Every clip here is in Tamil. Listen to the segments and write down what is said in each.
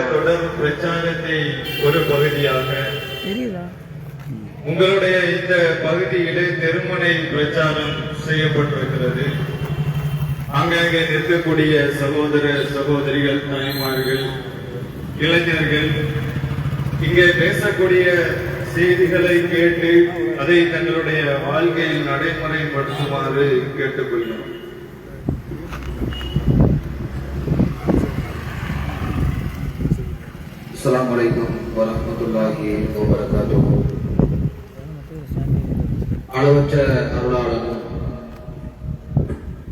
தொடர் பிரச்சாரத்தை ஒரு பகுதியாக உங்களுடைய இந்த பகுதியிலே தெருமுனை பிரச்சாரம் செய்யப்பட்டிருக்கிறது. அங்கங்கே நிற்கக்கூடிய சகோதர சகோதரிகள் தாய்மார்கள் இளைஞர்கள் இங்கே பேசக்கூடிய செய்திகளை கேட்டு அதை தங்களுடைய வாழ்க்கையில் நடைமுறைப்படுத்துமாறு கேட்டுக்கொள்கிறோம். السلام عليكم ورحمة الله وبركاته அளவற்ற அருளாளனும்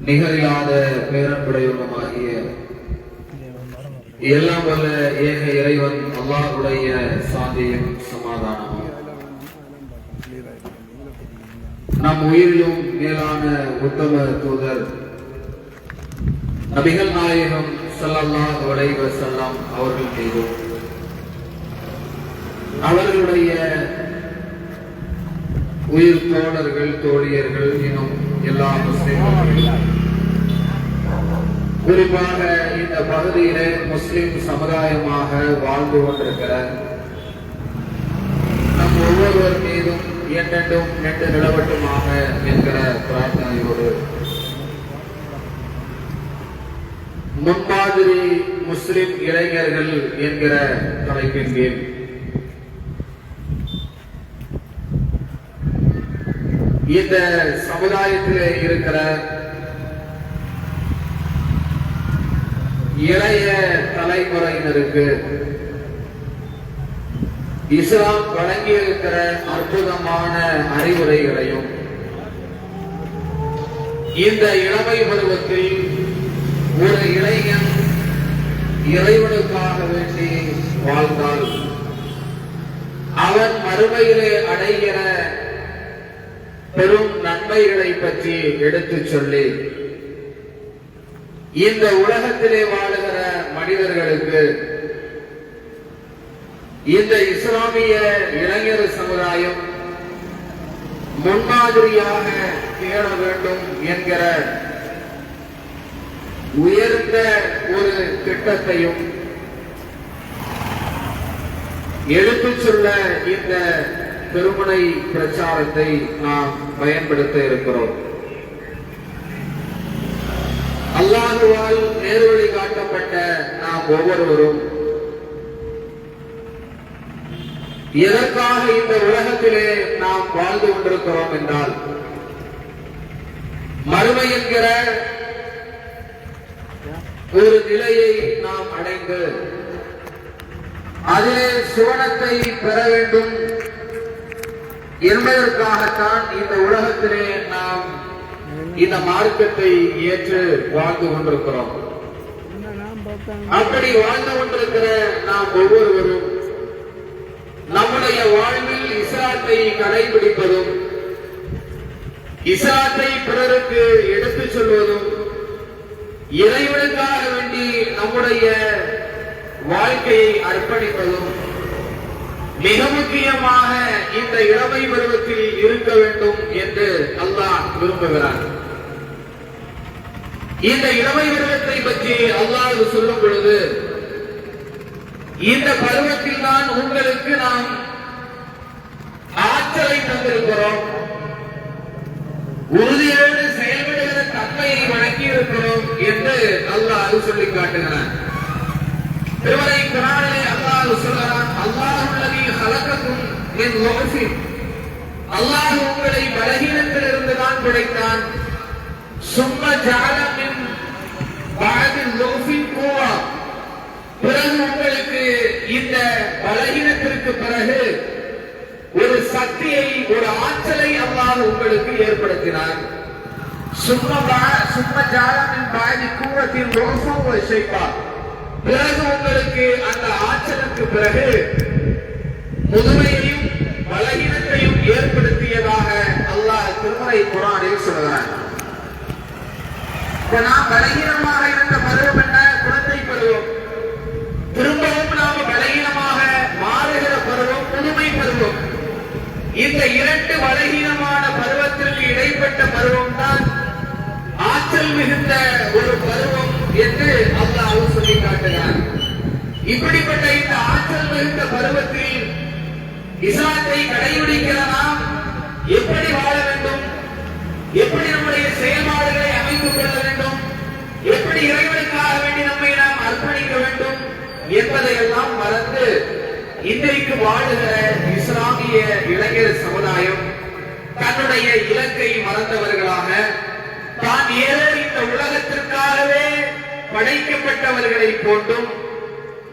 நிகரில்லாத பேரன்புடையவனுமாகிய எல்லாம் வல்ல ஏக இறைவன் அல்லாஹுடைய சாந்தியும் சமாதானமும். நம் உயிரிலும் மேலான உத்தம தூதர் நபிகள் நாயகம் ஸல்லல்லாஹு அலைஹி வஸல்லம் அவர்கள் மீதும் அவர்களுடைய உயிர் தோழர்கள் தோழியர்கள் இன்னும் எல்லா முஸ்லிம்களும். குறிப்பாக இந்த பகுதியில முஸ்லிம் சமுதாயமாக வாழ்ந்து கொண்டிருக்கிற நம் ஒவ்வொருவர் மீதும் என்னென்றும் நின்று நிலவட்டுமாக என்கிற பிரார்த்தனையோடு முன்மாதிரி முஸ்லிம் இளைஞர்கள் என்கிற தலைப்பின் கீழ் இந்த சமுதாயத்திலே இருக்கிற இளைய தலைமுறையினருக்கு இஸ்லாம் வழங்கியிருக்கிற அற்புதமான அறிவுரைகளையும் இந்த இளமை பருவத்தில் ஒரு இளைஞன் இறைவனுக்காக வேண்டி வாழ்ந்தால் அவன் மறுமையிலே அடைகிற பெரும் நன்மைகளை பற்றி எடுத்துச் சொல்லி இந்த உலகத்திலே வாழுகிற மனிதர்களுக்கு இந்த இஸ்லாமிய இளைஞர் சமுதாயம் முன்மாதிரியாக திகழ வேண்டும் என்கிற உயர்ந்த ஒரு திட்டத்தையும் எடுத்துச் சொல்ல இந்த திருமணை பிரச்சாரத்தை நாம் பயன்படுத்த இருக்கிறோம். அல்லாஹுவால் நேர்வழி காட்டப்பட்ட நாம் ஒவ்வொருவரும் எதற்காக இந்த உலகத்திலே நாம் வாழ்ந்து கொண்டிருக்கிறோம் என்றால் மறுமை என்கிற ஒரு நிலையை நாம் அடைந்து அதிலே சுவனத்தை பெற வேண்டும் என்பதற்காகத்தான் இந்த உலகத்திலே நாம் இந்த மார்க்கத்தை ஏற்று வாழ்ந்து கொண்டிருக்கிறோம். அப்படி வாழ்ந்து கொண்டிருக்கிற நாம் ஒவ்வொருவரும் நம்முடைய வாழ்வில் இஸ்லாத்தை கடைபிடிப்பதும் இஸ்லாத்தை பிறருக்கு எடுத்துச் சொல்வதும் இறைவனுக்காக வேண்டி நம்முடைய வாழ்க்கையை அர்ப்பணிப்பதும் மிக முக்கியமாக இந்த இளமை பருவத்தில் இருக்க வேண்டும் என்று அல்லாஹ் விரும்புகிறார். இந்த இளமை பருவத்தை பற்றி அல்லாஹ் சொல்லும் பொழுது இந்த பருவத்தில் தான் உங்களுக்கு நாம் ஆற்றலை தந்திருக்கிறோம். உறுதியோடு செயல்படுகிற தன்மையை வழங்கியிருக்கிறோம் என்று அல்லாஹ் சொல்லி காட்டுகிறான். திருமலை குரானிலே அல்லாஹ் சொல்கிறான் அல்லாஹ் உள்ளதி ஹலக்கக்கும் என் லோசின் அல்லாஹ் உங்களை பலகீனத்திலிருந்து தான் படைத்தான். சும்ம ஜாலமின் பாதில் லோசின் கூவா. பிறகு உங்களுக்கு இந்த பலகீனத்திற்கு பிறகு ஒரு சக்தியை ஒரு ஆற்றலை அல்லாஹ் உங்களுக்கு ஏற்படுத்தினார். சும்ம சும்ம ஜாலமின் பாதி கூவத்தின் ரோசம் ஒரு பிறகு உங்களுக்கு அந்த ஆற்றலுக்கு பிறகு முதுமையையும் பலகீனத்தையும் ஏற்படுத்தியதாக அல்லாஹ் திருமலை குரானில் சொல்கிறார் இப்ப நாம் பலகீனமாக இருந்த பருவம் என்ன? குழந்தை பருவம். திரும்பவும் நாம் பலகீனமாக மாறுகிற பருவம் புதுமை பருவம். இந்த இரண்டு பலகீனமான பருவத்திற்கு இடைப்பட்ட பருவம் தான் ஆற்றல் மிகுந்த ஒரு பருவம் என்று அல்லாஹ் சொல்லி காட்டுகிறார் இப்படிப்பட்ட இந்த ஆற்றல் மிகுந்த பருவத்தில் இஸ்லாத்தை கடைபிடிக்கிற நாம் எப்படி வாழ வேண்டும்? எப்படி நம்முடைய செயல்பாடுகளை அமைத்துக் கொள்ள வேண்டும்? எப்படி இறைவனுக்காக வேண்டி நம்மை நாம் அர்ப்பணிக்க வேண்டும் என்பதையெல்லாம் மறந்து இன்றைக்கு வாழுகிற இஸ்லாமிய இளைஞர் சமுதாயம் தன்னுடைய இலக்கை மறந்தவர்களாக தான் ஏதோ இந்த உலகத்திற்காகவே படைக்கப்பட்டவர்களை போன்றும்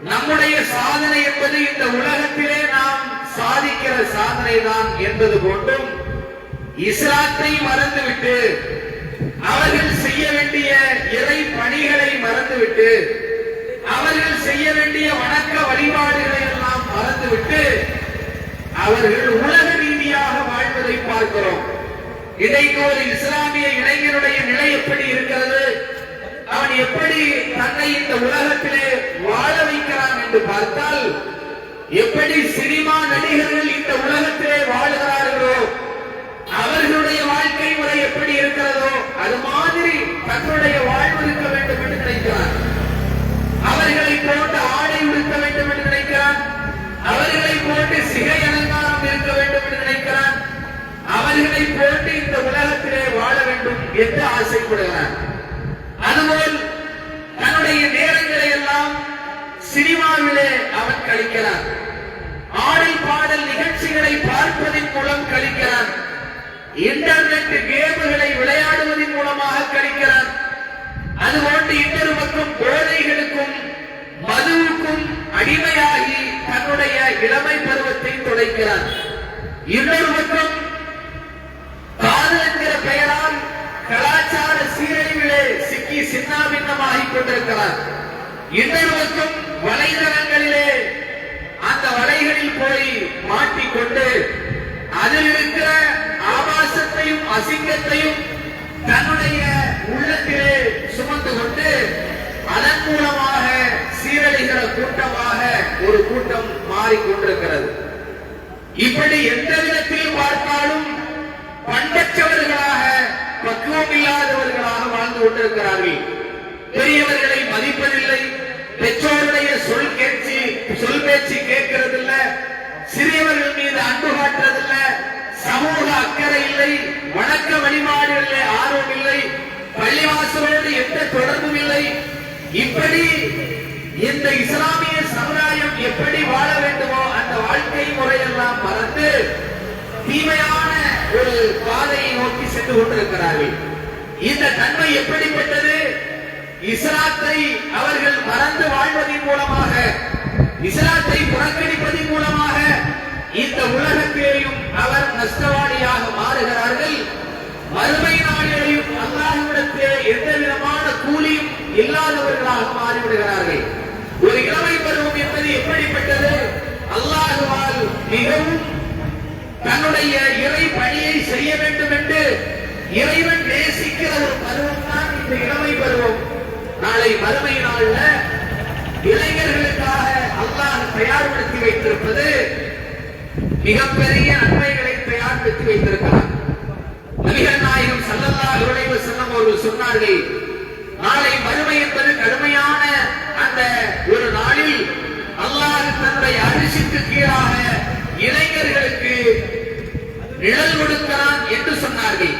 நம்முடைய சாதனை என்பது இந்த உலகத்திலே நாம் சாதிக்கிற சாதனை தான் என்பது போன்றும் இஸ்லாத்தை மறந்துவிட்டு அவர்கள் செய்ய வேண்டிய இறை பணிகளை மறந்துவிட்டு அவர்கள் செய்ய வேண்டிய வணக்க வழிபாடுகளை எல்லாம் மறந்துவிட்டு அவர்கள் உலக ரீதியாக வாழ்வதை பார்க்கிறோம். இன்றைக்கு ஒரு இஸ்லாமிய இளைஞனுடைய நிலை எப்படி இருக்கிறது? அவன் எப்படி தன்னை இந்த உலகத்திலே வாழ வைக்கிறான் என்று பார்த்தால் எப்படி சினிமா நடிகர்கள் இந்த உலகத்திலே வாழுகிறார்களோ அவர்களுடைய வாழ்க்கை முறை எப்படி இருக்கிறதோ அது மாதிரி தன்னுடைய வாழ்வு இருக்க வேண்டும் என்று நினைக்கிறான். அவர்களை போட்டு ஆடை உடுத்த வேண்டும் என்று நினைக்கிறான். அவர்களை போட்டு சிகை அலங்காரம் இருக்க வேண்டும் என்று நினைக்கிறான். அவர்களை போட்டு இந்த உலகத்திலே வாழ வேண்டும் என்று ஆசைப்படுகிறார். அதுபோல் தன்னுடைய நேரங்களை எல்லாம் சினிமாவிலே அவன் கழிக்கிறான் ஆடல் பாடல் நிகழ்ச்சிகளை பார்ப்பதன் மூலம் கழிக்கிறான் இன்டர்நெட் கேம்களை விளையாடுவதன் மூலமாக கழிக்கிறான் அதுபோன்று இன்னொரு பக்கம் போதைகளுக்கும் மதுவுக்கும் அடிமையாகி தன்னுடைய இளமை பருவத்தை துடைக்கிறார். இன்னொரு பக்கம் காதல் என்கிற பெயரால் கலாச்சார சீரழிவிலே சிக்கி சின்னாபின்னமாகிக் கொண்டிருக்கிறார். இன்னொருவருக்கும் வலைதளங்களிலே அந்த வலைகளில் போய் மாட்டிக்கொண்டு அதில் இருக்கிற ஆபாசத்தையும் அசிங்கத்தையும் தன்னுடைய உள்ளத்திலே சுமந்து கொண்டு அதன் மூலமாக சீரழிகிற கூட்டமாக ஒரு கூட்டம் மாறிக்கொண்டிருக்கிறது. இப்படி எந்தவித வாழ்ந்து கொண்டிருக்கிறார்கள் பெரியவர்களை மதிப்பதில்லை. பெற்றோருடைய சொல் கேட்சி சொல் பேச்சு கேட்கறதில்ல. சிறியவர்கள் மீது அன்பு காட்டுறதில்ல. சமூக அக்கறை இல்லை. வணக்க வழிபாடுகளிலே ஆர்வம் இல்லை. பள்ளிவாசலோடு எந்த தொடர்பும் இல்லை. இப்படி இந்த இஸ்லாமிய சமுதாயம் எப்படி வாழ வேண்டுமோ அந்த வாழ்க்கை முறையெல்லாம் மறந்து தீமையான ஒரு பாதையை நோக்கி சென்று கொண்டிருக்கிறார்கள். இந்த தன்மை எப்படிப்பட்டது? இஸ்லாத்தை அவர்கள் மறந்து வாழ்வதன் மூலமாக இஸ்லாத்தை புறக்கணிப்பதன் மூலமாக இந்த உலகத்திலேயும் அவர் நஷ்டவாளியாக மாறுகிறார்கள். மறுமை நாளிலேயும் அல்லாஹிடத்தில் எந்த விதமான கூலியும் இல்லாதவர்களாக மாறிவிடுகிறார்கள். ஒரு இளமை பருவம் என்பது எப்படிப்பட்டது? அல்லாஹுவால் மிகவும் தன்னுடைய இறை பணியை செய்ய வேண்டும் என்று இறைவன் நேசிக்கிற ஒரு பருவம் தான் இந்த இளமை பருவம். நாளை மறுமை நாள்ல இளைஞர்களுக்காக அல்லாஹ் தயார்படுத்தி வைத்திருப்பது மிகப்பெரிய நன்மைகளை தயார்படுத்தி வைத்திருக்கிறார். நபிகள் நாயகம் சல்லல்லா அலைஹி செல்லும் அவர்கள் சொன்னார்கள் நாளை மறுமை என்பது கடுமையான அந்த ஒரு நாளில் அல்லாஹ் தன்னுடைய அரிசிக்கு கீழாக இளைஞர்களுக்கு நிழல் கொடுக்கிறான் என்று சொன்னார்கள்.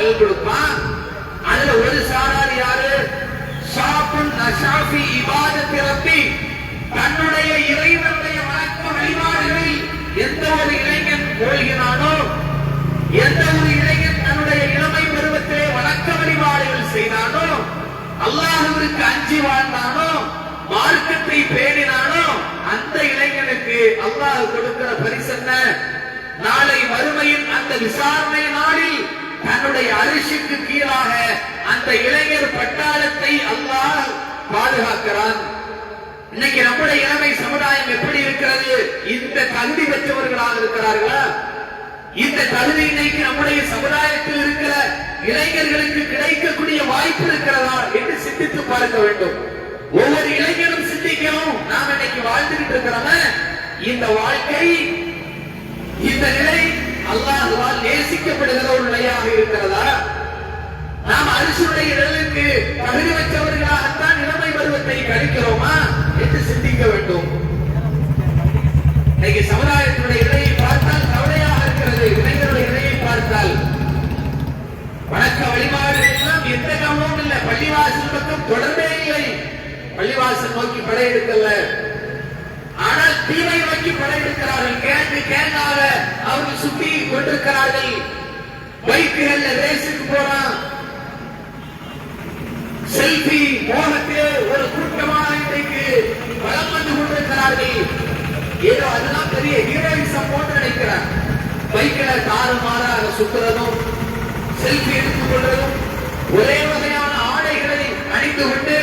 சாராருக்கு கொடுப்பான் அதுல ஒரு சாரார் யாரு? ஷாப்புன் நஷாஃபி இபாத பிறப்பி தன்னுடைய இறைவனுடைய வணக்க வழிபாடுகளில் எந்த ஒரு இளைஞன் போகிறானோ எந்த ஒரு இளைஞன் தன்னுடைய இளமை பருவத்திலே வணக்க வழிபாடுகள் செய்தானோ அல்லாஹுவிற்கு அஞ்சி வாழ்ந்தானோ மார்க்கத்தை பேணினானோ அந்த இளைஞனுக்கு அல்லாஹ் கொடுக்கிற பரிசு என்ன நாளை மறுமையின் அந்த விசாரணை நாளில் தன்னுடைய அரிசிக்கு கீழாக அந்த இளைஞர் பட்டாளத்தை அல்லாஹ் பாதுகாக்கிறான். இன்னைக்கு நம்முடைய இளமை சமுதாயம் எப்படி இருக்கிறது? இந்த தகுதி பெற்றவர்களாக இருக்கிறார்களா? இந்த தகுதி இன்னைக்கு நம்முடைய சமுதாயத்தில் இருக்கிற இளைஞர்களுக்கு கிடைக்கக்கூடிய வாய்ப்பு இருக்கிறதா என்று சிந்தித்து பார்க்க வேண்டும். ஒவ்வொரு இளைஞரும் சிந்திக்கணும். நாம் இன்னைக்கு வாழ்ந்துகிட்டு இருக்கிறோம். இந்த வாழ்க்கை இந்த நிலை அல்லாஹுவால் நேசிக்கப்படுகிற ஒரு நிலையாக இருக்கிறதா? நாம் அரிசுடைய இடலுக்கு தகுதி வச்சவர்களாகத்தான் இளமை பருவத்தை கழிக்கிறோமா என்று சிந்திக்க வேண்டும். இன்னைக்கு சமுதாயத்தினுடைய இடையை பார்த்தால் கவலையாக இருக்கிறது. இளைஞருடைய இடையை பார்த்தால் வணக்க வழிபாடு எல்லாம் எந்த கவனமும் இல்லை. பள்ளிவாசல் பக்கம் தொடர்பே இல்லை. பள்ளிவாசல் நோக்கி படையெடுக்கல ஆனால் தீமை நோக்கி படையெடுக்கிறார்கள் கேள்வி கேங்காக அவர்கள் சுத்தி கொண்டிருக்கிறார்கள். பைக்குகள்ல ரேஸுக்கு போறான் செல்பி மோகத்தில் ஒரு கூட்டமான இன்றைக்கு வளம் வந்து கொண்டிருக்கிறார்கள். ஏதோ அதெல்லாம் பெரிய ஹீரோயிசம் போன்று நினைக்கிறார் பைக்கில தாறு மாறாக சுத்துறதும் செல்ஃபி எடுத்துக் கொள்வதும் ஒரே வகையான ஆடைகளை அணிந்து கொண்டு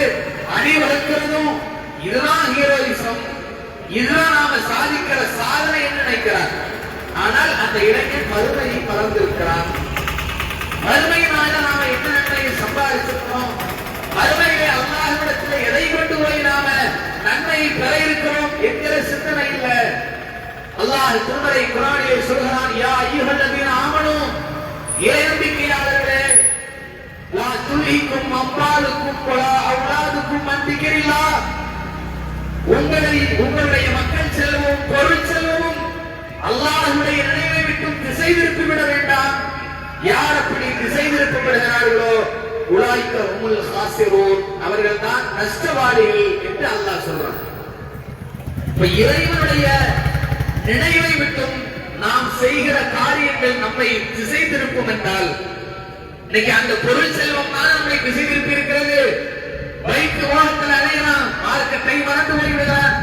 அணிவகுக்கிறதும் இதுதான் ஹீரோயிசம் இதுதான் நாம சாதிக்கிற சாதனை என்று நினைக்கிறார். ஆனால் அந்த இளைஞன் மறுமையை மறந்திருக்கிறான். மறுமையினால நாம என்ன நன்மையை சம்பாதிச்சிருக்கிறோம்? மறுமையிலே அல்லாஹிடத்தில் எதை கொண்டு போய் நாம நன்மையை பெற இருக்கிறோம் என்கிற சிந்தனை இல்ல. அல்லாஹ் திருமலை குரானியை சொல்கிறான் யா ஐயுஹல்லதீன ஆமனு இறை நம்பிக்கையாளர்களே லா துல்ஹிக்கும் அம்பாலுக்கும் வலா அவுலாதுக்கும் உங்களை உங்களுடைய மக்கள் செல்வம் பொருள் செல்வமும் அல்லாஹுடைய நினைவை விட்டும் திசை திருப்பி விட வேண்டாம். யார் அப்படி திசை திருப்பி விடுகிறார்களோ உலாய்க்க உமுல் ஹாசிரூன். அவர்கள் தான் நஷ்டவாளிகள் என்று அல்லாஹ் சொல்றான். இப்ப இறைவனுடைய நினைவை விட்டும் நாம் செய்கிற காரியங்கள் நம்மை திசை திருப்பும் என்றால் இன்னைக்கு அந்த பொருள் செல்வம் தான் நம்மை திசை திருப்பி இருக்கிறது. பைக் ஓரத்தில் அலையலாம். மார்க்கத்தை மறந்து போய்விடுகிறார்.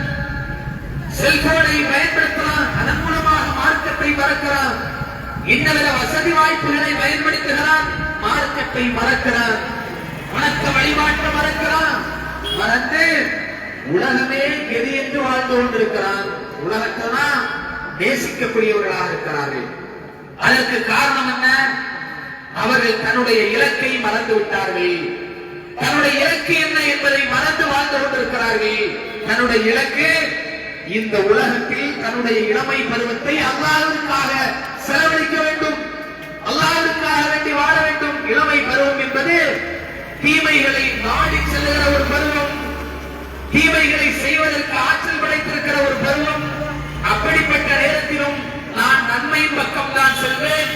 செல்போனை பயன்படுத்தலாம். அதன் மூலமாக மார்க்கத்தை மறக்கிறான் இன்னவித வசதி வாய்ப்புகளை பயன்படுத்துகிறார். மார்க்கத்தை மறக்கிறான் வணக்க வழிபாட்டை மறக்கிறான் மறந்து உலகமே கெதி என்று வாழ்ந்து கொண்டிருக்கிறார். உலகத்தை தான் நேசிக்கக்கூடியவர்களாக இருக்கிறார்கள். அதற்கு காரணம் என்ன? அவர்கள் தன்னுடைய இலக்கை மறந்து விட்டார்கள். தன்னுடைய இலக்கு என்ன என்பதை மறந்து வாழ்ந்து கொண்டிருக்கிறார்கள். தன்னுடைய இலக்கு இந்த உலகத்தில் தன்னுடைய இளமை பருவத்தை அல்லாஹ்வுக்காக செலவழிக்க வேண்டும். அல்லாஹ்வுக்காக வேண்டி வாழ வேண்டும். இளமை பருவம் என்பது தீமைகளை நாடி செல்லுகிற ஒரு பருவம். தீமைகளை செய்வதற்கு ஆற்றல் படைத்திருக்கிற ஒரு பருவம். அப்படிப்பட்ட நேரத்திலும் நான் நன்மையின் பக்கம் தான் செல்வேன்.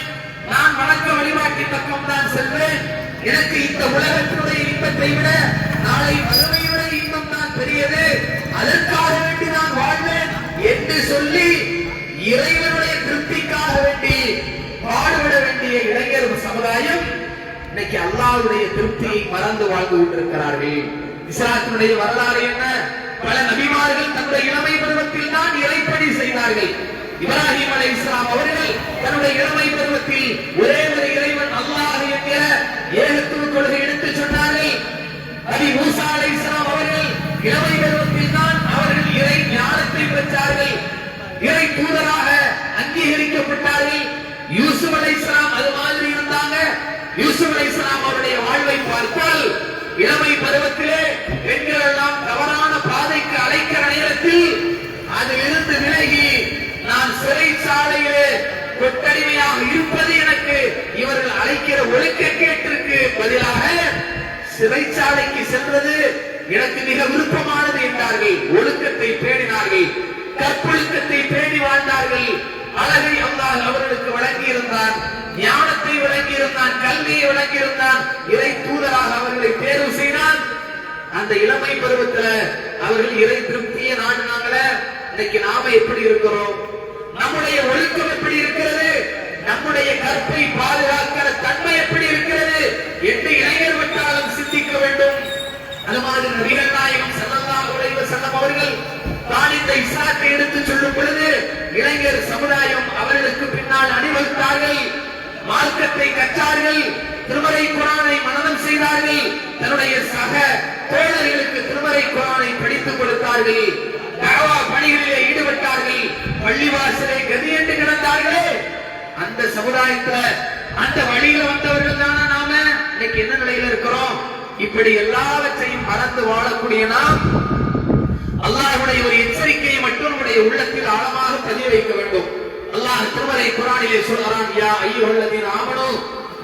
நான் வணக்க வழிபாட்டின் பக்கம் தான் செல்வேன். எனக்கு இந்த உலகத்தினுடைய இன்பத்தை விட நாளை வறுமையுடைய இன்பம் தான் பெரியது. அதற்காக வேண்டி நான் வாழ்வேன் என்று சொல்லி இறைவனுடைய திருப்திக்காக வேண்டி பாடுபட வேண்டிய இளைஞர் சமுதாயம் இன்னைக்கு அல்லாவுடைய திருப்தியை மறந்து வாழ்ந்து கொண்டிருக்கிறார்கள். இஸ்லாத்தினுடைய வரலாறு என்ன? பல நபிமார்கள் தன்னுடைய இளமை பருவத்தில் தான் இறைப்பணி செய்தார்கள். இப்ராஹிம் அலை இஸ்லாம் அவர்கள் தன்னுடைய இளமை பருவத்தில் ஒரே ஒரு இறைவன் அல்லா என்கிற ஏகத்துவ கொள்கை எடுத்து சொன்னார்கள் நபி மூசா அலை இஸ்லாம் அவர்கள் இளமை பருவத்தில் தான் அவர்கள் இறை ஞானத்தை பெற்றார்கள். இறை தூதராக அங்கீகரிக்கப்பட்டார்கள். யூசுப் அலை இஸ்லாம் அது மாதிரி இருந்தாங்க. யூசுப் அலை இஸ்லாம் அவருடைய வாழ்வை பார்த்தால் இளமை பருவத்திலே பெண்கள் எல்லாம் தவறான பாதைக்கு அழைக்கிற நேரத்தில் அதிலிருந்து விலகி நான் சிறைச்சாலையிலே கொட்டடிமை இவர்கள் அழைக்கிற ஒழுக்க கேட்டிற்கு பதிலாக சிறைச்சாலைக்கு செல்வது எனக்கு மிக விருப்பமானது என்றார்கள். ஒழுக்கத்தை பேணினார்கள். கற்பொழுக்கத்தை பேணி வாழ்ந்தார்கள். அழகை அல்லாஹ் அவர்களுக்கு வழங்கியிருந்தான். ஞானத்தை வழங்கியிருந்தான். கல்வியை வழங்கியிருந்தான். இறை தூதராக அவர்களை தேர்வு செய்தான். அந்த இளமை பருவத்துல அவர்கள் இறை திருப்தியை நாடினாங்கள. இன்னைக்கு நாம எப்படி இருக்கிறோம்? நம்முடைய ஒழுக்கம் எப்படி இருக்கிறது? நம்முடைய கற்பை பாதுகாக்கிற தன்மை எப்படி இருக்கிறது என்று இளைஞர் வட்டாரம் சிந்திக்க வேண்டும் அது மாதிரி நபிகள் நாயகம் ஸல்லல்லாஹு அலைஹி வஸல்லம் அவர்கள் தான் இந்த இஸ்லாத்தை எடுத்து சொல்லும் பொழுது இளைஞர் சமுதாயம் அவர்களுக்கு பின்னால் அணிவகுத்தார்கள். மார்க்கத்தை கற்றார்கள். திருமறை குரானை மனதம் செய்தார்கள். தன்னுடைய சக தோழர்களுக்கு திருமறை குரானை படித்துக் கொடுத்தார்கள். தவா பணிகளிலே ஈடுபட்டார்கள். பள்ளிவாசலை கதி என்று கிடந்தார்களே. அந்த சமுதாயத்துல அந்த வழியில வந்தவர்கள் தானே நாம? இன்னைக்கு என்ன நிலையில இருக்கிறோம்? இப்படி எல்லாவற்றையும் மறந்து வாழக்கூடிய நாம் அல்லாஹ்வுடைய ஒரு எச்சரிக்கையை மட்டும் நம்முடைய உள்ளத்தில் ஆழமாக பதிய வைக்க வேண்டும் அல்லாஹ் திருமலை குரானிலே சொல்கிறான் யா ஐயோல்லதீன் ஆமனு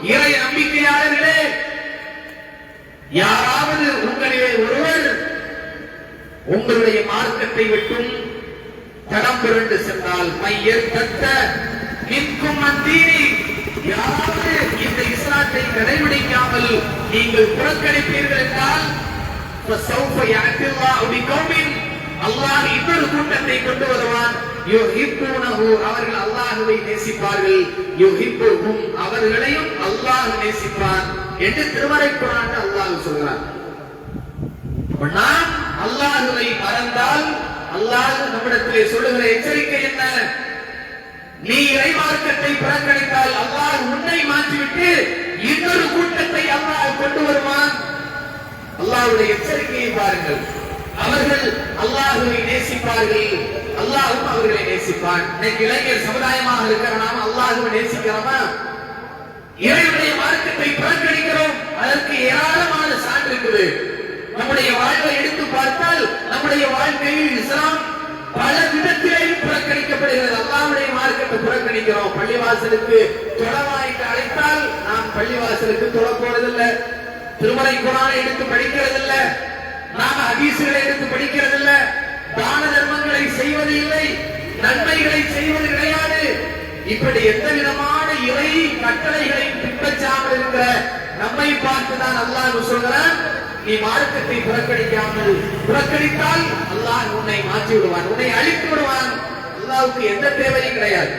இறை நம்பிக்கையாளர்களே யாராவது உங்களிலே ஒருவர் உங்களுடைய மார்க்கத்தை விட்டும் தடம் புரண்டு சென்றால் மையர் தத்த நிற்கும் மந்தீனி யாராவது இந்த இஸ்லாத்தை கடைபிடிக்காமல் நீங்கள் புறக்கணிப்பீர்கள் என்றால் فسوف يأتي الله بقوم அல்லாஹ் இன்னொரு கூட்டத்தை கொண்டு வருவான். யுஹிப்புனஹு அவர்கள் அல்லாஹ்வை நேசிப்பார்கள். யுஹிப்புஹும் அவர்களையும் அல்லாஹ் நேசிப்பான் என்று திருமறை குரான் அல்லாஹ் சொல்றான் அப்ப அல்லாஹ்வை மறந்தால் அல்லாஹ் நம்மிடத்திலே சொல்லுகிற எச்சரிக்கை என்ன? நீ இறைவார்க்கத்தை புறக்கணித்தால் அல்லாஹ் உன்னை மாற்றிவிட்டு இன்னொரு கூட்டத்தை அல்லாஹ் கொண்டு வருவான். அல்லாஹுடைய எச்சரிக்கையை பாருங்கள். அவர்கள் அல்லாஹுவை நேசிப்பார்கள். அல்லாஹும் அவர்களை நேசிப்பான். இன்னைக்கு இளைஞர் சமுதாயமாக இருக்கிற நாம அல்லாஹுவை நேசிக்கிறோமா? இறைவனுடைய மார்க்கத்தை புறக்கணிக்கிறோம். அதற்கு ஏராளமான சான்று இருக்குது. நம்முடைய வாழ்வை எடுத்து பார்த்தால் நம்முடைய வாழ்க்கையில் இஸ்லாம் பல விதத்திலேயும் புறக்கணிக்கப்படுகிறது. அல்லாவுடைய மார்க்கத்தை புறக்கணிக்கிறோம். பள்ளிவாசலுக்கு தொழவாய்க்கு அழைத்தால் நாம் பள்ளிவாசலுக்கு தொழ போறதில்லை. திருமலை குரானை எடுத்து படிக்கிறதில்லை. நாம ஹதீசுகளை எடுத்து படிக்கிறதில்ல. தான தர்மங்களை செய்வது இல்லை நன்மைகளை செய்வது கிடையாது. இப்படி எந்த விதமான இறை கட்டளைகளை பின்பற்றாமல் இருக்கிற நம்மை பார்த்துதான் அல்லாஹ் சொல்கிறான் நீ மார்க்கத்தை புறக்கணிக்காமல் புறக்கணித்தால் அல்லாஹ் உன்னை மாற்றி விடுவான் உன்னை அழித்து விடுவான். அல்லாவுக்கு எந்த தேவையும் கிடையாது.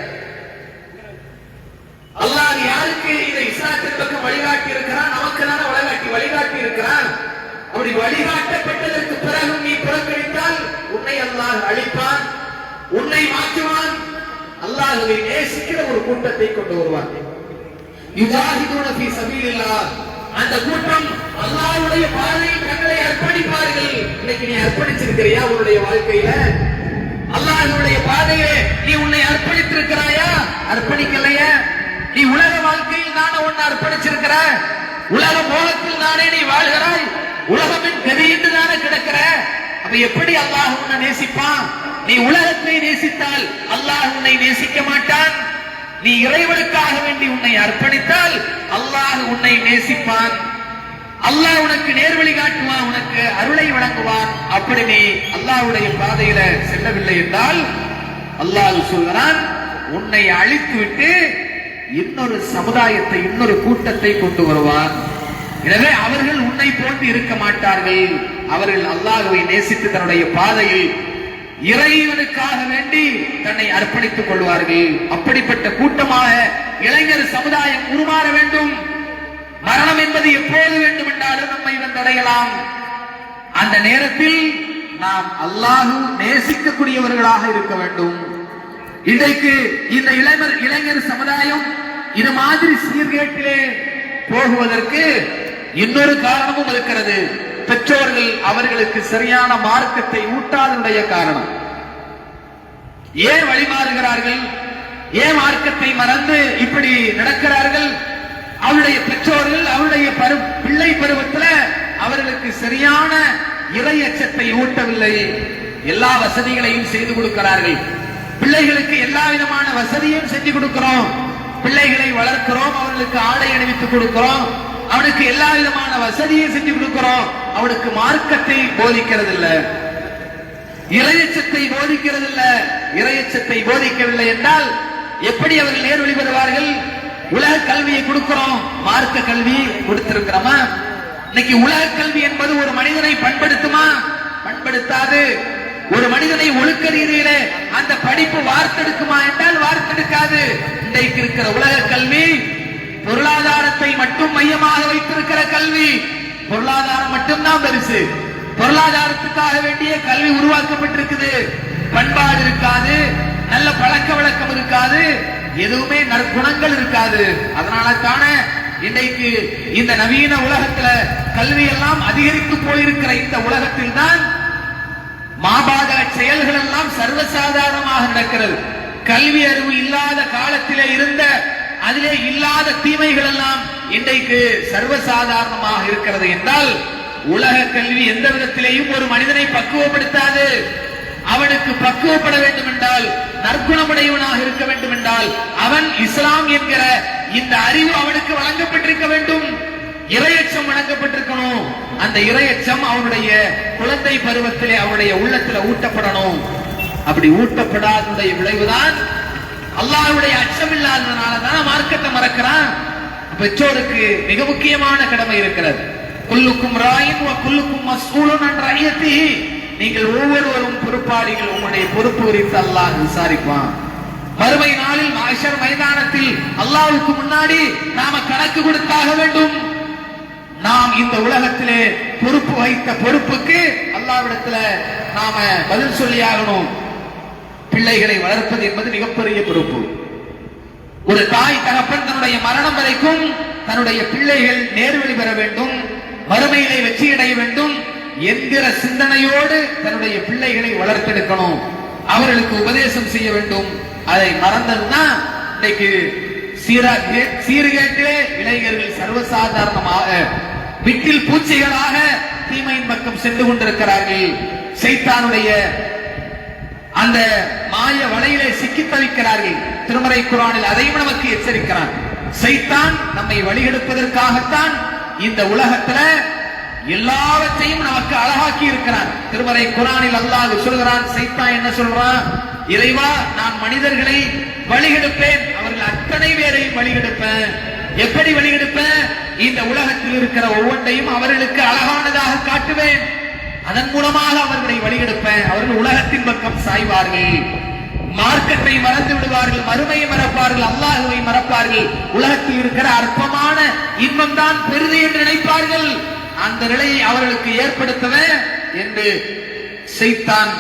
அல்லாஹ் யாருக்கு இதை இஸ்லாத்தின் பக்கம் வழிகாட்டி இருக்கிறான்? நமக்கு தானே வழிகாட்டி வழிகாட்டி இருக்கிறான். அப்படி வழிகாட்டப்பட்டதற்கு பிறகு நீ புறக்கணித்தால் உன்னை அல்லாஹ் அழிப்பான் உன்னை மாற்றுவான். அல்லாஹுவை நேசிக்கிற ஒரு கூட்டத்தை கொண்டு வருவான். யுஜாஹிதுன ஃபீ சபீலில்லாஹ். அந்த கூட்டம் அல்லாஹ்வுடைய பாதையில் தங்களை அர்ப்பணிப்பார்கள். இன்னைக்கு நீ அர்ப்பணிச்சிருக்கிறியா உன்னுடைய வாழ்க்கையில? அல்லாஹ்வுடைய பாதையிலே நீ உன்னை அர்ப்பணித்திருக்கிறாயா? அர்ப்பணிக்கலையா. நீ உலக வாழ்க்கையில் தானே உன்னை அர்ப்பணிச்சிருக்கிற? உலக மோகத்தில் தானே நீ வாழ்கிறாய்? உலகமின் கதியிட்டு தானே கிடக்கிற? அப்ப எப்படி அல்லாஹ் உன்னை நேசிப்பான்? நீ உலகத்தை நேசித்தால் அல்லாஹ் உன்னை நேசிக்க மாட்டான்? நீ இறைவனுக்காக வேண்டி உன்னை அர்ப்பணித்தால் அல்லாஹ் உன்னை நேசிப்பான். அல்லாஹ் உனக்கு நேர்வழி காட்டுவான் உனக்கு அருளை வழங்குவான். அப்படி நீ அல்லாஹ்வுடைய பாதையில செல்லவில்லை என்றால் அல்லாஹ் சொல்கிறான் உன்னை அழித்து விட்டு இன்னொரு சமுதாயத்தை இன்னொரு கூட்டத்தை கொண்டு வருவான். எனவே அவர்கள் உன்னை போன்று இருக்க மாட்டார்கள். அவர்கள் அல்லாஹுவை நேசித்து தன்னுடைய பாதையில் இறைவனுக்காக வேண்டி தன்னை அர்ப்பணித்துக் கொள்வார்கள். அப்படிப்பட்ட கூட்டமாக இளைஞர் சமுதாயம் உருமாற வேண்டும். மரணம் என்பது எப்போது வேண்டும் என்றாலும் நம்மை வந்தடையலாம் அந்த நேரத்தில் நாம் அல்லாஹு நேசிக்கக்கூடியவர்களாக இருக்க வேண்டும். இன்றைக்கு இந்த இளைஞர் இளைஞர் சமுதாயம் இது மாதிரி சீர்கேட்டிலே போகுவதற்கு இன்னொரு காரணமும் இருக்கிறது. பெற்றோர்கள் அவர்களுக்கு சரியான மார்க்கத்தை ஊட்டாதனுடைய காரணம். ஏன் வழிமாறுகிறார்கள்? ஏன் மார்க்கத்தை மறந்து இப்படி நடக்கிறார்கள்? அவருடைய பெற்றோர்கள் அவருடைய பரு பிள்ளை பருவத்துல அவர்களுக்கு சரியான இறை அச்சத்தை ஊட்டவில்லை. எல்லா வசதிகளையும் செய்து கொடுக்கிறார்கள். பிள்ளைகளுக்கு எல்லா விதமான வசதியும் செஞ்சு கொடுக்கிறோம். பிள்ளைகளை வளர்க்கிறோம் அவர்களுக்கு ஆடை அணிவித்து கொடுக்கிறோம். அவனுக்கு எல்லா விதமான வசதியும் செஞ்சு கொடுக்கிறோம். அவனுக்கு மார்க்கத்தை போதிக்கிறது இல்ல இறையச்சத்தை போதிக்கிறது இல்ல இறையச்சத்தை போதிக்கவில்லை என்றால் எப்படி அவர்கள் நேர் பெறுவார்கள் உலக கல்வியை கொடுக்கிறோம். மார்க்க கல்வி கொடுத்திருக்கிறோமா? இன்னைக்கு உலக கல்வி என்பது ஒரு மனிதனை பண்படுத்துமா? பண்படுத்தாது. ஒரு மனிதனை ஒழுக்க ரீதியில அந்த படிப்பு வார்த்தெடுக்குமா என்றால் வார்த்தெடுக்காது. இன்றைக்கு இருக்கிற உலக கல்வி பொருளாதாரத்தை மட்டும் மையமாக வைத்திருக்கிற கல்வி பொருளாதாரம் மட்டும்தான் பெருசு. பொருளாதாரத்துக்காக வேண்டிய கல்வி உருவாக்கப்பட்டிருக்குது. பண்பாடு இருக்காது நல்ல பழக்க வழக்கம் இருக்காது எதுவுமே நற்குணங்கள் இருக்காது. அதனால தான இன்றைக்கு இந்த நவீன உலகத்துல கல்வி எல்லாம் அதிகரித்து போயிருக்கிற இந்த உலகத்தில் தான் மாபாதக செயல்கள் எல்லாம் சர்வசாதாரணமாக நடக்கிறது. கல்வி அறிவு இல்லாத காலத்திலே இருந்த அதிலே இல்லாத தீமைகள் எல்லாம் இன்றைக்கு சர்வசாதாரணமாக இருக்கிறது என்றால் உலக கல்வி எந்த விதத்திலேயும் ஒரு மனிதனை பக்குவப்படுத்தாது. அவனுக்கு பக்குவப்பட வேண்டும் என்றால் நற்குணமுடையவனாக இருக்க வேண்டும் என்றால் அவன் இஸ்லாம் என்கிற இந்த அறிவு அவனுக்கு வழங்கப்பட்டிருக்க வேண்டும். இரையச்சம் வழங்கப்பட்டிருக்கணும். அந்த இரையச்சம் அவனுடைய குழந்தை பருவத்திலே அவனுடைய உள்ளத்துல ஊட்டப்படணும். அப்படி ஊட்டப்படாதனுடைய விளைவுதான் அல்லாஹுடைய அச்சம் இல்லாததுனால தான் மார்க்கத்தை மறக்கிறான். பெற்றோருக்கு மிக முக்கியமான கடமை இருக்கிறது. குல்லுக்கும் ராயின் குல்லுக்கும் மஸ்ஊலுன் என்ற ஐயத்தி நீங்கள் ஒவ்வொருவரும் பொறுப்பாளிகள் உங்களுடைய பொறுப்பு குறித்து அல்லாஹ் விசாரிப்பான். மறுமை நாளில் மாஷர் மைதானத்தில் அல்லாவுக்கு முன்னாடி நாம கணக்கு கொடுத்தாக வேண்டும். நாம் இந்த உலகத்திலே பொறுப்பு வைத்த பொறுப்புக்கு அல்லாவிடத்துல நாம பதில் சொல்லியாகணும். பிள்ளைகளை வளர்ப்பது என்பது மிகப்பெரிய பொறுப்பு. ஒரு தாய் தகப்பன் தன்னுடைய மரணம் வரைக்கும் தன்னுடைய பிள்ளைகள் நேர்வழி பெற வேண்டும் மறுமையிலே வெற்றி அடைய வேண்டும் என்கிற சிந்தனையோடு தன்னுடைய பிள்ளைகளை வளர்த்தெடுக்கணும். அவர்களுக்கு உபதேசம் செய்ய வேண்டும். அதை மறந்ததுன்னா இன்னைக்கு சீரா சீர்கேட்டிலே இளைஞர்கள் சர்வசாதாரணமாக விட்டில் பூச்சிகளாக தீமையின் பக்கம் சென்று கொண்டிருக்கிறார்கள். சைத்தானுடைய அந்த மாய வலையிலே சிக்கி தவிக்கிறார்கள். திருமறை குரானில் அதையும் நமக்கு எச்சரிக்கிறான். சைத்தான் நம்மை வழிகெடுப்பதற்காகத்தான் இந்த உலகத்துல எல்லாவற்றையும் நமக்கு அழகாக்கி இருக்கிறான். திருமறை குரானில் அல்லாஹ் சொல்கிறான் சைத்தான் என்ன சொல்றான் இறைவா நான் மனிதர்களை வழிகெடுப்பேன். அவர்கள் அத்தனை பேரையும் வழிகெடுப்பேன். எப்படி வழிகெடுப்பேன்? இந்த உலகத்தில் இருக்கிற ஒவ்வொன்றையும் அவர்களுக்கு அழகானதாக காட்டுவேன். அதன் மூலமாக அவர்களை வழிகெடுப்பேன் அவர்கள் உலகத்தின் பக்கம் சாய்வார்கள். மார்க்கத்தை மறந்து விடுவார்கள் மறுமையை மறப்பார்கள் அல்லாஹுவை மறப்பார்கள். உலகத்தில் இருக்கிற அற்பமான இன்பம் தான் பெரிது என்று நினைப்பார்கள். அந்த நிலையை அவர்களுக்கு ஏற்படுத்தவே என்று செய்தான்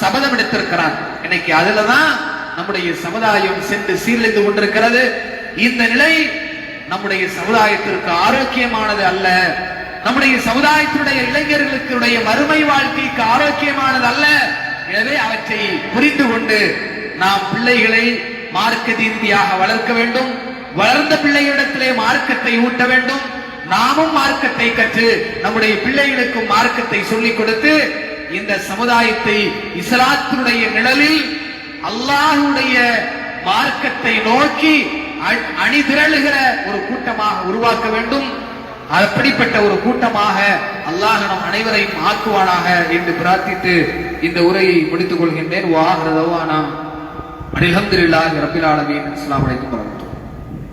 சபதம் எடுத்திருக்கிறார் இன்னைக்கு அதுலதான் நம்முடைய சமுதாயம் சென்று சீரழிந்து கொண்டிருக்கிறது. இந்த நிலை நம்முடைய சமுதாயத்திற்கு ஆரோக்கியமானது அல்ல. நம்முடைய சமுதாயத்தினுடைய இளைஞர்களுடைய மறுமை வாழ்க்கைக்கு ஆரோக்கியமானது அல்ல எனவே அவற்றை புரிந்து கொண்டு நாம் பிள்ளைகளை மார்க்க ரீதியாக வளர்க்க வேண்டும். வளர்ந்த பிள்ளைகளிடத்திலே மார்க்கத்தை ஊட்ட வேண்டும். நாமும் மார்க்கத்தை கற்று நம்முடைய பிள்ளைகளுக்கும் மார்க்கத்தை சொல்லிக் கொடுத்து இந்த சமுதாயத்தை இஸ்லாத்தினுடைய நிழலில் அல்லாஹுடைய மார்க்கத்தை நோக்கி அணி அணிதிரளுகிற ஒரு கூட்டமாக உருவாக்க வேண்டும். அப்படிப்பட்ட ஒரு கூட்டமாக அல்லாஹ் நம் அனைவரையும் ஆக்குவானாக என்று பிரார்த்தித்து இந்த உரையை முடித்துக் கொள்கின்றேன். வாஹ்ரதவானா அல்ஹம்துலில்லாஹி ரப்பில் ஆலமீன். அஸ்லாம் அலைக்கும் கொள்ளலாம்